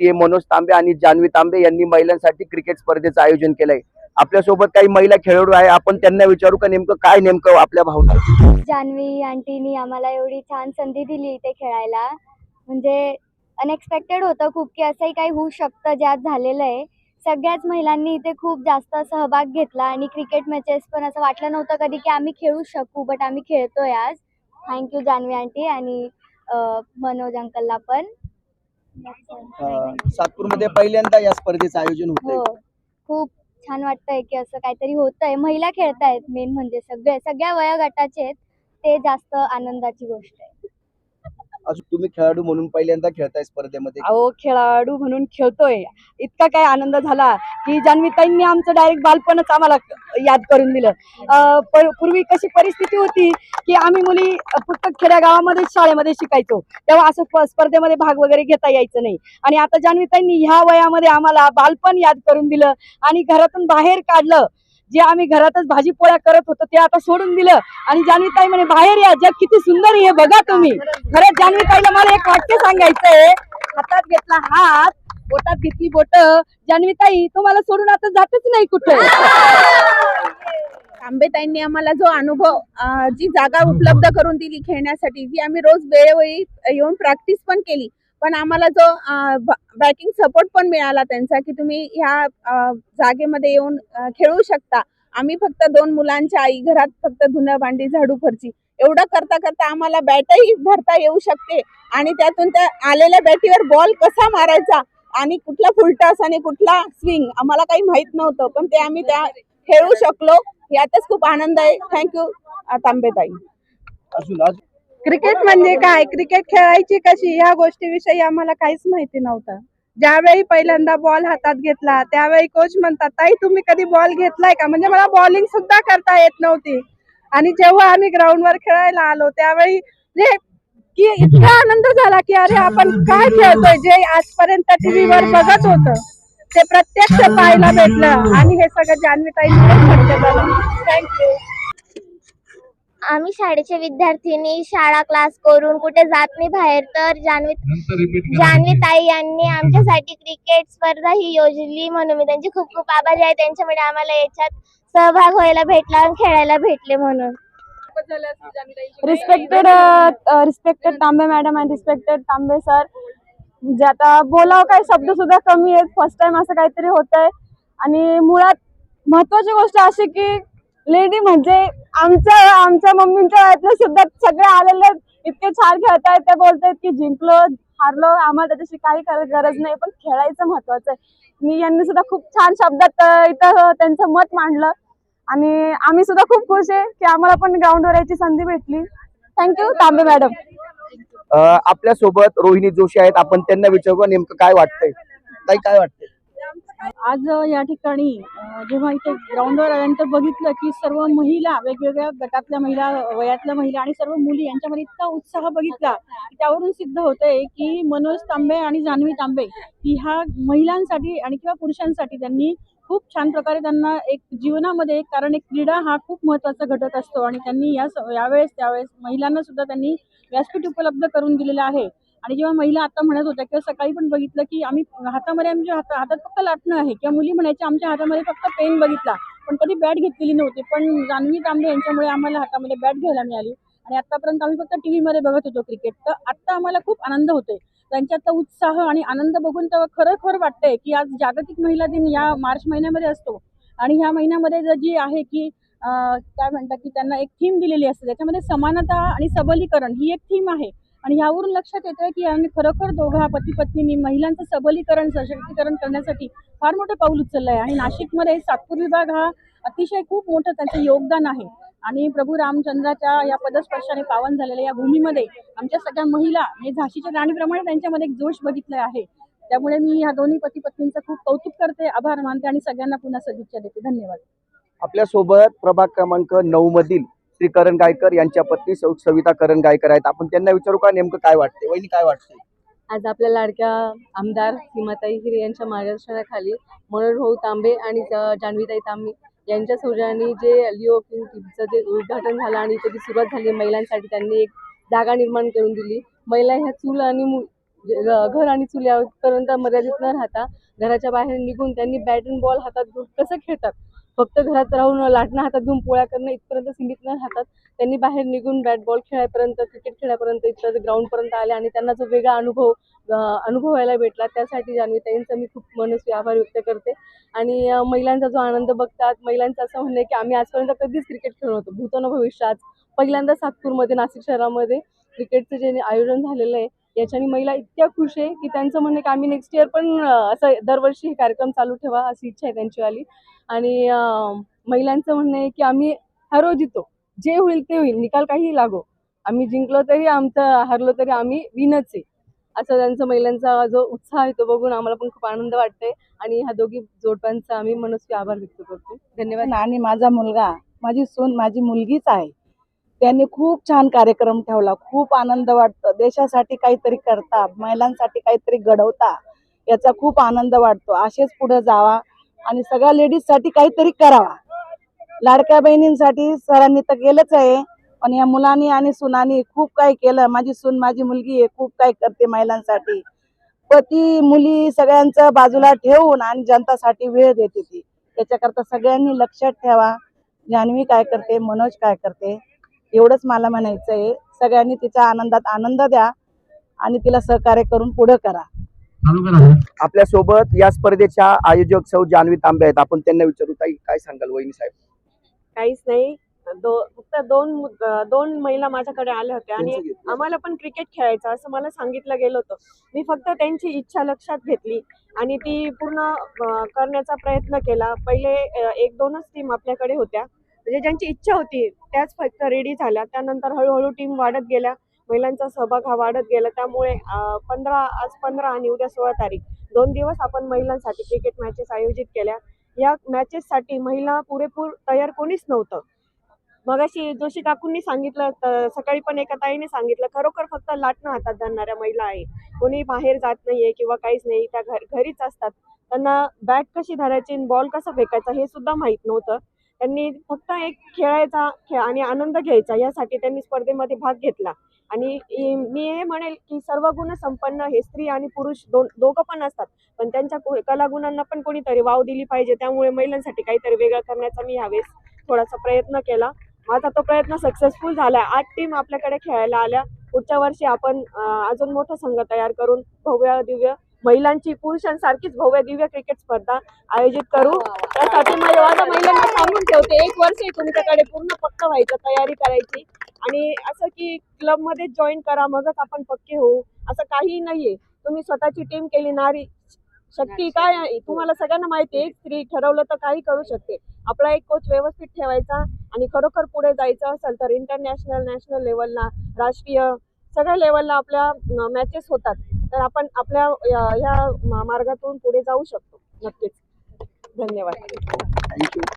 ए मनोज तांबे आणि जान्हवी तांबे यांनी महिलांसाठी क्रिकेट स्पर्धेचं आयोजन केलंय. आपल्यासोबत काही महिला खेळाडू आहे आपण त्यांना विचारू का नेमकं काय नेमकं आपल्या भावना जान्हवी आंटीनी आम्हाला एवढी छान संधी दिली इथे खेळायला. म्हणजे अनएक्सपेक्टेड होतं खूप की असंही काही होऊ शकतं ज्यात झालेलं आहे. सगळ्याच महिलांनी इथे खूप जास्त सहभाग घेतला आणि क्रिकेट मॅचेस पण असं वाटलं नव्हतं कधी की आम्ही खेळू शकू बट आम्ही खेळतोय आज. थँक्यू जान्हवी आंटी आणि मनोज अंकलला पण. सातपूरमध्ये पहिल्यांदा या स्पर्धेचं आयोजन हो खूप छान वाटतंय की असं काहीतरी होतंय. महिला खेळतायत मेन म्हणजे सगळे सगळ्या वयोगटाचे आहेत. ते जास्त आनंदाची गोष्ट आहे. अजून तुम्ही खेळाडू म्हणून पहिल्यांदा खेळताय स्पर्धेमध्ये? अहो खेळाडू म्हणून खेळतोय. इतका काय आनंद झाला. की जान्हवीताईंनी आमचं डायरेक्ट बालपणच आम्हाला याद करून दिलं. पूर्वी कशी परिस्थिती होती की आम्ही मुली फक्त खेड्यागावामध्ये शाळेमध्ये शिकायचो. तेव्हा असं स्पर्धेमध्ये भाग वगैरे घेता यायचं नाही. आणि आता जान्हवीताईंनी ह्या वयामध्ये आम्हाला बालपण याद करून दिलं आणि घरातून बाहेर काढलं. जे आम्ही घरातच भाजीपोळ्या करत होतो ते आता सोडून दिलं. आणि जान्हवीताई म्हणे बाहेर या जग किती सुंदर आहे हे बघा तुम्ही. खरंच जान्हवीताईला मला एक वाक्य सांगायचंय. हातात घेतला हात बोटात घेतली बोट. जान्हवीताई तुम्हाला सोडून आता जातच नाही कुठे. तांबेताईंनी आम्हाला जो अनुभव जी जागा उपलब्ध करून दिली खेळण्यासाठी जी आम्ही रोज वेळोवेळी येऊन प्रॅक्टिस पण केली. पण आम्हाला जो बॅटिंग सपोर्ट पण मिळाला त्यांचा की तुम्ही ह्या जागेमध्ये येऊन खेळू शकता. आम्ही फक्त दोन मुलांच्या आई घरात फक्त धुणं भांडी झाडू फरची. एवढं करता करता आम्हाला बॅटही धरता येऊ शकते. आणि त्यातून त्या आलेल्या बॅटीवर बॉल कसा मारायचा? आणि कुठला फुलटॉस आणि कुठला स्विंग आम्हाला काही माहीत नव्हतं पण ते आम्ही त्या खेळू शकलो. यातच खूप आनंद आहे. थँक्यू तांबेताई. क्रिकेट म्हणजे काय? क्रिकेट खेळायची कशी? ह्या गोष्टीविषयी आम्हाला काहीच माहिती नव्हतं. ज्यावेळी पहिल्यांदा बॉल हातात घेतला त्यावेळी कोच म्हणतात ताई तुम्ही कधी बॉल घेतलाय का? म्हणजे मला बॉलिंग सुद्धा करता येत नव्हती. आणि जेव्हा आम्ही ग्राउंडवर खेळायला आलो त्यावेळी म्हणजे की इतका आनंद झाला की अरे आपण काय खेळतोय? जे आजपर्यंत टीव्हीवर बघत होतं ते प्रत्यक्ष पाहायला भेटलं. आणि हे सगळं थँक्यू आम्ही शाळेचे विद्यार्थिनी शाळा क्लास करून कुठे जात नाही बाहेर तर जान्हवी जान्हवी ताई यांनी आमच्यासाठी क्रिकेट स्पर्धा ही योजली म्हणून मी त्यांचे खूप खूप आभारी आहे. त्यांच्यामुळे आम्हाला याच्यात सहभाग व्हायला भेटला आणि खेळायला भेटले म्हणून. Respected respected Tambe madam and respected Tambe sir म्हणजे आता बोलावं काही शब्द सुद्धा कमी आहेत. फर्स्ट टाइम असं काहीतरी होत आहे आणि मुळात महत्वाची गोष्ट अशी की लेडी म्हणजे आमच्या आमच्या मम्मींच्या वयातले सुद्धा सगळे आलेले इतके छान खेळतायत. ते बोलतायत की जिंकलो हारलो आम्हाला त्याच्याशी काही कर- गरज नाही पण खेळायचं महत्वाचं आहे. मी यांनी सुद्धा खूप छान शब्दात इथं त्यांचं मत मांडलं. आणि आम्ही सुद्धा खूप खुश आहे की आम्हाला पण ग्राउंडवर यायची संधी भेटली. थँक्यू तांबे मॅडम आपल्यासोबत रोहिणी जोशी आहेत. आपण त्यांना विचारू नेमकं काय वाटतंय? ताई काय वाटतंय? आज या ठिकाणी जेव्हा इथे ग्राउंडवर आल्यानंतर बघितलं की सर्व महिला वेगवेगळ्या गटातल्या महिला वयातल्या महिला आणि सर्व मुली यांच्यामध्ये इतका उत्साह बघितला की त्यावरून सिद्ध होतंय की मनोज तांबे आणि जान्हवी तांबे ही ह्या महिलांसाठी आणि किंवा पुरुषांसाठी त्यांनी खूप छान प्रकारे त्यांना एक जीवनामध्ये कारण एक क्रीडा हा खूप महत्त्वाचा घटक असतो आणि त्यांनी या स- यावेळेस त्यावेळेस महिलांना सुद्धा त्यांनी व्यासपीठ उपलब्ध करून दिलेलं आहे. आणि जेव्हा महिला आता म्हणत होत्या किंवा सकाळी पण बघितलं की आम्ही हातामध्ये आमच्या हाता हातात फक्त लाटणं आहे किंवा मुली म्हणायच्या आमच्या हातामध्ये फक्त पेन बघितला पण कधी बॅट घेतलेली नव्हती पण जान्हवी तांबे यांच्यामुळे आम्हाला हातामध्ये बॅट घ्यायला मिळाली. आणि आतापर्यंत आम्ही फक्त टी व्हीमध्ये बघत होतो क्रिकेट. तर आत्ता आम्हाला खूप आनंद होतोय. त्यांच्यात उत्साह आणि आनंद बघून तर खरोखर वाटतंय की आज जागतिक महिला दिन या मार्च महिन्यामध्ये असतो. आणि ह्या महिन्यामध्ये जर जी आहे की काय म्हणतात की त्यांना एक थीम दिलेली असते. त्याच्यामध्ये समानता आणि सबलीकरण ही एक थीम आहे. आणि ह्यावरून लक्षात येतंय की यांनी खरोखर दोघा पती पत्नींनी महिलांचं सबलीकरण सशक्तीकरण करण्यासाठी फार मोठं पाऊल उचललं आहे आणि नाशिकमध्ये सातपूर विभाग हा अतिशय खूप मोठं त्यांचं योगदान आहे. आणि प्रभू रामचंद्राच्या या पदस्पर्शाने पावन झालेल्या या भूमीमध्ये आमच्या सगळ्या महिला म्हणजे झाशीच्या राणीप्रमाणे त्यांच्यामध्ये एक जोश बघितला आहे. त्यामुळे मी ह्या दोन्ही पती पत्नींचं खूप कौतुक करते आभार मानते आणि सगळ्यांना पुन्हा सदिच्छा देते. धन्यवाद. आपल्यासोबत प्रभाग क्रमांक नऊ मधील श्री करण गायकर यांच्या पत्नी सौ सविता करण गायकर आहेत. आपण त्यांना विचारू का नेमकं काय वाटते वहिनी काय वाटते आज आपल्या लाडक्या आमदार सीमाताई हिरे यांच्या मार्गदर्शनाखाली मनोहर भाऊ तांबे आणि जान्हवीताई तांबे यांच्या सौजन्याने जे लिओ किंग टीमचं जे उद्घाटन झालं आणि त्याची सुरुवात झाली महिलांसाठी त्यांनी एक जागा निर्माण करून दिली. महिला ह्या चूल आणि मु घर आणि चुल्यापर्यंत मर्यादित न राहता घराच्या बाहेर निघून त्यांनी बॅट अँड बॉल हातात घेऊन कसं खेळतात? फक्त घरात राहून लाटणं हातात घेऊन पोळ्या करणं इथपर्यंत सीमित न राहतात. त्यांनी बाहेर निघून बॅट बॉल खेळायपर्यंत क्रिकेट खेळायपर्यंत इथं ग्राउंडपर्यंत आले आणि त्यांना जो वेगळा अनुभव अनुभवायला भेटला. त्यासाठी जान्हवीताईंचा मी खूप मनस्वी आभार व्यक्त करते. आणि महिलांचा जो आनंद बघतात महिलांचं असं म्हणणं आहे की आम्ही आजपर्यंत कधीच क्रिकेट खेळलो होतो भूतो भविष्यात पहिल्यांदा सातपूरमध्ये नाशिक शहरामध्ये क्रिकेटचं जे आयोजन झालेलं आहे याच्याने महिला इतक्या खुश आहे की त्यांचं म्हणणं आहे की आम्ही नेक्स्ट इयर पण असं दरवर्षी हे कार्यक्रम चालू ठेवा अशी इच्छा आहे त्यांचीवाली आणि महिलांचं म्हणणं आहे की आम्ही हरो जितो. जे होईल ते होईल. निकाल काही लागो. आम्ही जिंकलो तरी आमचं हरलो तरी आम्ही विनच आहे असं त्यांचा महिलांचा जो उत्साह आहे तो बघून आम्हाला पण खूप आनंद वाटते आणि ह्या दोघी जोडप्यांचा आम्ही मनस्वी आभार व्यक्त करतो धन्यवाद. आणि माझा मुलगा माझी सून माझी मुलगीच आहे. त्यांनी खूप छान कार्यक्रम ठेवला. खूप आनंद वाटतो. देशासाठी काहीतरी करता महिलांसाठी काहीतरी घडवता याचा खूप आनंद वाटतो. असेच पुढे जावा आणि सगळ्या लेडीजसाठी काहीतरी करावा. लाडक्या बहिणींसाठी सरांनी तर केलंच आहे. पण या मुलांनी आणि सुनांनी खूप काही केलं. माझी सून माझी मुलगी आहे खूप काही करते महिलांसाठी. पती मुली सगळ्यांचं बाजूला ठेवून आणि जनतासाठी वेळ देते ती. त्याच्याकरता सगळ्यांनी लक्षात ठेवा. जान्हवी काय करते? मनोज काय करते? एवढंच मला म्हणायचं आहे सगळ्यांनी तिच्या आनंदात आनंद द्या आणि तिला सहकार्य करून पुढे करा. आपल्यासोबत या स्पर्धेच्या आयोजक सौ जान्हवी तांबे आहेत. आपण त्यांना विचारू ताई काय सांगाल वहिनी साहेब? काहीच नाही. दो फक्त दोन दोन महिला माझ्याकडे आल्या होत्या आणि. आम्हाला पण क्रिकेट खेळायचं असं मला सांगितलं गेलं होतं. मी फक्त त्यांची इच्छा लक्षात घेतली आणि ती पूर्ण करण्याचा प्रयत्न केला. पहिले एक दोनच टीम आपल्याकडे होत्या. म्हणजे ज्यांची इच्छा होती त्याच फक्त रेडी झाल्या. त्यानंतर हळूहळू टीम वाढत गेल्या. महिलांचा सहभाग हा वाढत गेला. त्यामुळे पंधरा आज पंधरा आणि उद्या सोळा तारीख. दोन दिवस आपण महिलांसाठी क्रिकेट मॅचेस आयोजित केल्या. या मॅचेससाठी महिला पुरेपूर तयार कोणीच नव्हतं. मगाशी जोशी काकूंनी सांगितलं सकाळी पण एका ताईने सांगितलं खरोखर फक्त लाटणं हातात धरणाऱ्या महिला आहे. कोणी बाहेर जात नाहीये किंवा काहीच नाही त्या घर घरीच असतात. त्यांना बॅट कशी धरायची बॉल कसा फेकायचा हे सुद्धा माहीत नव्हतं. त्यांनी फक्त एक खेळायचा खेळ आणि आनंद घ्यायचा यासाठी त्यांनी स्पर्धेमध्ये भाग घेतला. आणि मी हे म्हणेल की सर्व गुण संपन्न हे स्त्री आणि पुरुष दोन दोघं पण असतात. पण त्यांच्या कु- कलागुणांना पण कोणीतरी वाव दिली पाहिजे. त्यामुळे महिलांसाठी काहीतरी वेगळं करण्याचा मी ह्यावेळेस थोडासा प्रयत्न केला. आता तो प्रयत्न सक्सेसफुल झाला आठ टीम आपल्याकडे खेळायला आल्या. पुढच्या वर्षी आपण अजून मोठा संघ तयार करून भव्य दिव्य महिलांची पुरुषांसारखीच भव्य दिव्य क्रिकेट स्पर्धा आयोजित करू. त्यासाठी माझ्या माझ्या महिलांना सांगून ठेवते. एक वर्ष तुमच्याकडे पूर्ण पक्क व्हायचं तयारी करायची. आणि असं की क्लबमध्ये जॉईन करा मगच आपण पक्के होऊ. असं काही नाहीये. तुम्ही स्वतःची टीम केली नारी शक्ती काय आहे? तुम्हाला सगळ्यांना माहिती आहे एक स्त्री ठरवलं तर काही करू शकते. आपला एक कोच व्यवस्थित ठेवायचा आणि खरोखर पुढे जायचं असेल तर इंटरनॅशनल नॅशनल लेवलला राष्ट्रीय सगळ्या लेवलला आपल्या मॅचेस होतात. तर आपण आपल्या या- या मार्गातून पुढे जाऊ शकतो. नक्कीच. धन्यवाद. थँक्यू